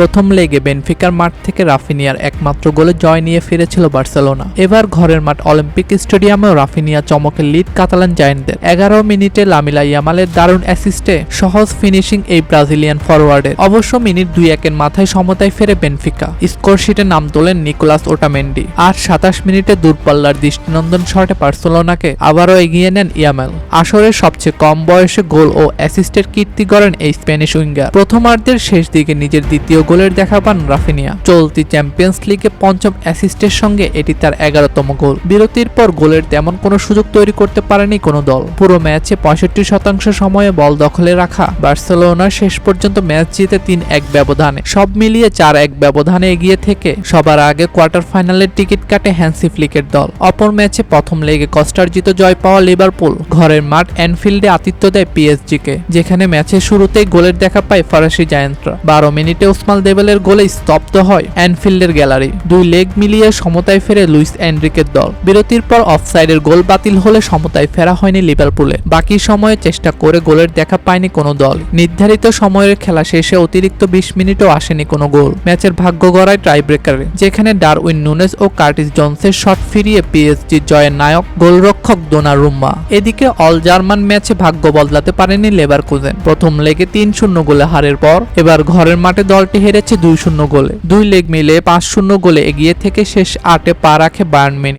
প্রথম লেগে বেনফিকার মাঠ থেকে রাফিনিয়ার একমাত্র গোলে জয় নিয়ে ফিরেছিল বার্সেলোনা। এবার ঘরের মাঠ অলিম্পিক স্টেডিয়ামেও রাফিনিয়া চমকে লিড কাতালান জায়েন্টদের। এগারো মিনিটে লামিলা ইয়ামালের দারুণ অ্যাসিস্টে সহজ ফিনিশিং এই ব্রাজিলিয়ান ফরওয়ার্ডের অবশ্য মিনিট দুই একের মাথায় সমতায় ফেরে বেনফিকা। স্কোরশিটে নাম তোলেন নিকোলাস ওটামেন্ডি। আর সাতাশ মিনিটে দূরপাল্লার দৃষ্টিনন্দন শটে বার্সেলোনাকে আবারও এগিয়ে নেন ইয়ামেল। আসরের সবচেয়ে কম বয়সে গোল ও অ্যাসিস্টের কীর্তি গড়েন এই স্প্যানিশ উইঙ্গার। প্রথমার্ধের শেষ দিকে নিজের দ্বিতীয় গোলের দেখা পান রাফিনিয়া। চলতি চ্যাম্পিয়ন্স লিগে পঞ্চম অ্যাসিস্টের সঙ্গে এটি তার এগারোতম গোল। বিরতির পর গোলের তেমন কোনো সুযোগ তৈরি করতে পারেনি কোনো দল। পুরো ম্যাচে পঁয়ষট্টি শতাংশ সময়ে বল দখলে রাখা বার্সেলোনা শেষ পর্যন্ত ম্যাচ জিতে তিন এক ব্যবধানে। সব মিলিয়ে চার এক ব্যবধানে এগিয়ে থেকে সবার আগে কোয়ার্টার ফাইনালের টিকিট কাটে হ্যান্সি ফ্লিকের দল। অপর ম্যাচে প্রথম লেগে কস্টার্জিত জয় পাওয়া লিভারপুল। ঘরের মাঠ অ্যানফিল্ডে আতিথ্য দেয় পিএসজিকে, যেখানে ম্যাচের শুরুতেই গোলের দেখা পায় ফরাসি জায়ান্টরা। বারো মিনিটে ওসমাল দেবেলের গোলে স্তব্ধ হয় অ্যানফিল্ডের গ্যালারি। দুই লেগ মিলিয়ে সমতায় ফেরে লুইস এনরিকের দল। বিরতির পর অফসাইডের গোল বাতিল হলে সমতায় ফেরা হয়নি লিভারপুলে। বাকি সময়ে চেষ্টা করে গোলের দেখা পায়নি কোনো দল। নির্ধারিত সময়ের খেলা শেষে অতিরিক্ত বিশ মিনিটও আসেনি কোনো গোল। ম্যাচের ভাগ্য গড়ায় টাই ব্রেকারে যেখানে ডারউইন নুনেস ও কার্টিস জনসের শট ফিরিয়ে পিএসজি জয়ের নায়ক গোলরক্ষক দোনারুম্মা এদিকে অল জার্মান ম্যাচে ভাগ্য বদলাতে পারেনি লেবার কোজেন। প্রথম লেগে তিন শূন্য গোলে হারের পর এবার ঘরের মাঠে দলটি হেরেছে দুই শূন্য গোলে। দুই লেগ মিলে পাঁচ শূন্য গোলে এগিয়ে থেকে শেষ আটে পা রাখে বায়ার্ন মিউনিখ।